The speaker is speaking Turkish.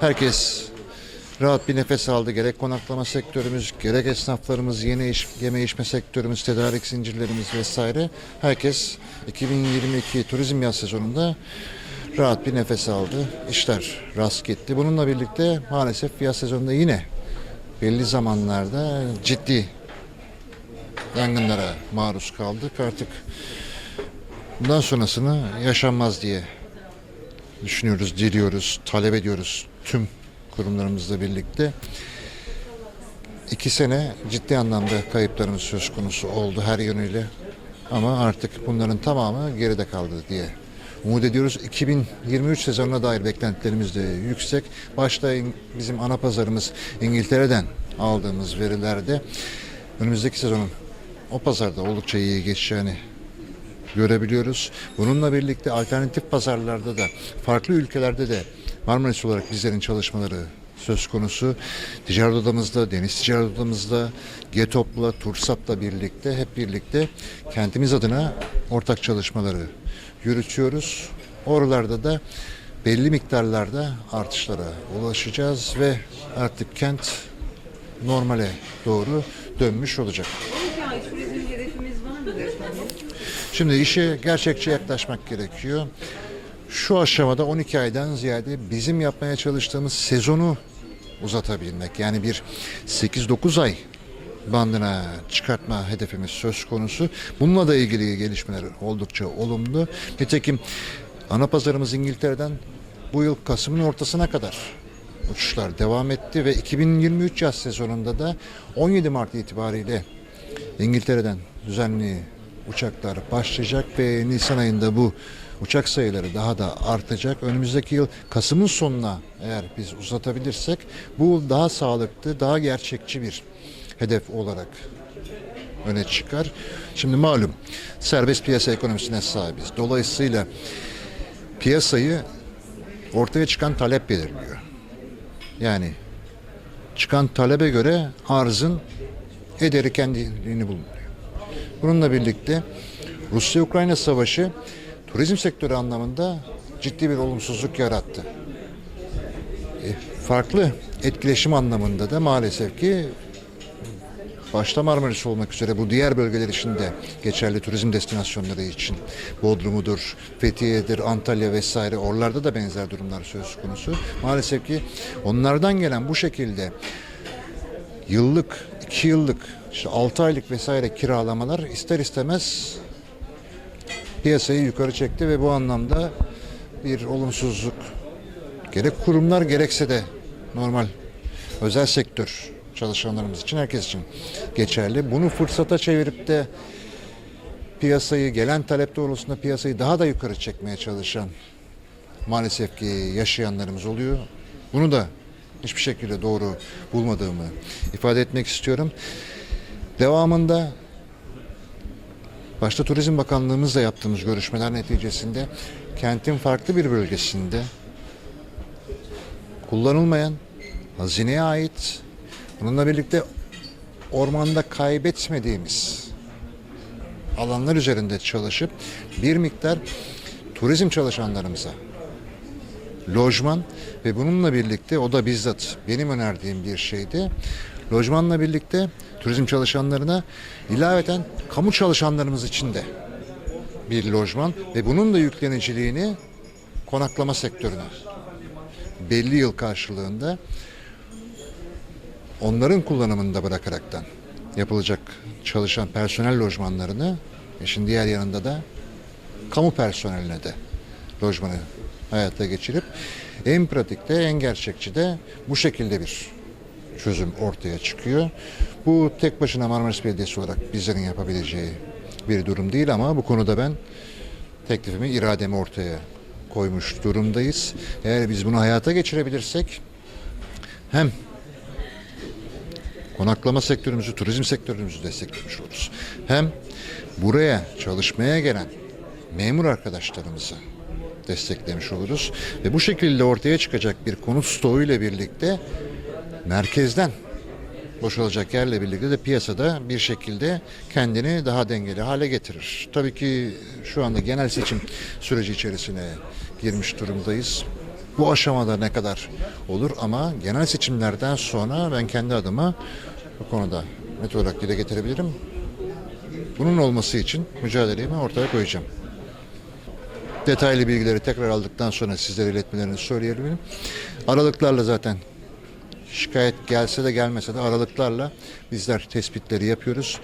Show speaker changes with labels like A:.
A: Herkes rahat bir nefes aldı. Gerek konaklama sektörümüz, gerek esnaflarımız, yeni iş, yeme içme sektörümüz, tedarik zincirlerimiz vesaire. Herkes 2022 turizm yaz sezonunda rahat bir nefes aldı. İşler rast gitti. Bununla birlikte maalesef yaz sezonunda yine belli zamanlarda ciddi yangınlara maruz kaldık. Artık bundan sonrasını yaşanmaz diye düşünüyoruz, diliyoruz, talep ediyoruz tüm kurumlarımızla birlikte. İki sene ciddi anlamda kayıplarımız söz konusu oldu her yönüyle. Ama artık bunların tamamı geride kaldı diye umut ediyoruz. 2023 sezonuna dair beklentilerimiz de yüksek. Başta bizim ana pazarımız İngiltere'den aldığımız verilerde önümüzdeki sezonun o pazarda oldukça iyi geçeceğini görebiliyoruz. Bununla birlikte alternatif pazarlarda da farklı ülkelerde de Marmaris olarak bizlerin çalışmaları söz konusu. Ticaret odamızda, deniz ticaret odamızda, GETOP'la, TURSAP'la birlikte hep birlikte kentimiz adına ortak çalışmaları yürütüyoruz. Oralarda da belli miktarlarda artışlara ulaşacağız ve artık kent normale doğru dönmüş olacak.
B: 12 ay turizm hedefimiz var mıdır efendim?
A: Şimdi işe gerçekçi yaklaşmak gerekiyor. Şu aşamada 12 aydan ziyade bizim yapmaya çalıştığımız sezonu uzatabilmek. Yani bir 8-9 ay bandına çıkartma hedefimiz söz konusu. Bununla da ilgili gelişmeler oldukça olumlu. Nitekim ana pazarımız İngiltere'den bu yıl Kasım'ın ortasına kadar uçuşlar devam etti ve 2023 yaz sezonunda da 17 Mart itibariyle İngiltere'den düzenli uçaklar başlayacak ve Nisan ayında bu uçak sayıları daha da artacak. Önümüzdeki yıl Kasım'ın sonuna eğer biz uzatabilirsek bu daha sağlıklı, daha gerçekçi bir hedef olarak öne çıkar. Şimdi malum serbest piyasa ekonomisine sahibiz. Dolayısıyla piyasayı ortaya çıkan talep belirliyor. Yani çıkan talebe göre arzın ederi kendiliğini bulmuyor. Bununla birlikte Rusya-Ukrayna savaşı turizm sektörü anlamında ciddi bir olumsuzluk yarattı. E, farklı etkileşim anlamında da maalesef ki başta Marmaris olmak üzere bu diğer bölgeler için de geçerli turizm destinasyonları için Bodrum'udur, Fethiye'dir, Antalya vesaire oralarda da benzer durumlar söz konusu. Maalesef ki onlardan gelen bu şekilde yıllık, iki yıllık, işte altı aylık vesaire kiralamalar ister istemez piyasayı yukarı çekti ve bu anlamda bir olumsuzluk gerek kurumlar gerekse de normal özel sektör çalışanlarımız için herkes için geçerli. Bunu fırsata çevirip de piyasayı gelen talep doğrultusunda piyasayı daha da yukarı çekmeye çalışan maalesef ki yaşayanlarımız oluyor. Bunu da hiçbir şekilde doğru bulmadığımı ifade etmek istiyorum. Devamında başta Turizm Bakanlığımızla yaptığımız görüşmeler neticesinde kentin farklı bir bölgesinde kullanılmayan hazineye ait bununla birlikte ormanda kaybetmediğimiz alanlar üzerinde çalışıp bir miktar turizm çalışanlarımıza lojman ve bununla birlikte o da bizzat benim önerdiğim bir şeydi. Lojmanla birlikte turizm çalışanlarına ilaveten kamu çalışanlarımız için de bir lojman ve bunun da yükleniciliğini konaklama sektörüne. Belli yıl karşılığında onların kullanımında bırakaraktan yapılacak çalışan personel lojmanlarını işin diğer yanında da kamu personeline de lojmanı hayata geçirip en pratikte en gerçekçi de bu şekilde bir çözüm ortaya çıkıyor. Bu tek başına Marmaris Belediyesi olarak bizlerin yapabileceği bir durum değil ama bu konuda ben teklifimi, irademi ortaya koymuş durumdayız. Eğer biz bunu hayata geçirebilirsek hem konaklama sektörümüzü, turizm sektörümüzü desteklemiş oluruz. Hem buraya çalışmaya gelen memur arkadaşlarımızı desteklemiş oluruz. Ve bu şekilde ortaya çıkacak bir konut stoğu ile birlikte merkezden boşalacak yerle birlikte de piyasada bir şekilde kendini daha dengeli hale getirir. Tabii ki şu anda genel seçim süreci içerisine girmiş durumdayız. Bu aşamada ne kadar olur ama genel seçimlerden sonra ben kendi adıma bu konuda net olarak dile getirebilirim. Bunun olması için mücadelemi ortaya koyacağım. Detaylı bilgileri tekrar aldıktan sonra sizlere iletmelerini söyleyebilirim. Aralıklarla zaten şikayet gelse de gelmese de aralıklarla bizler tespitleri yapıyoruz.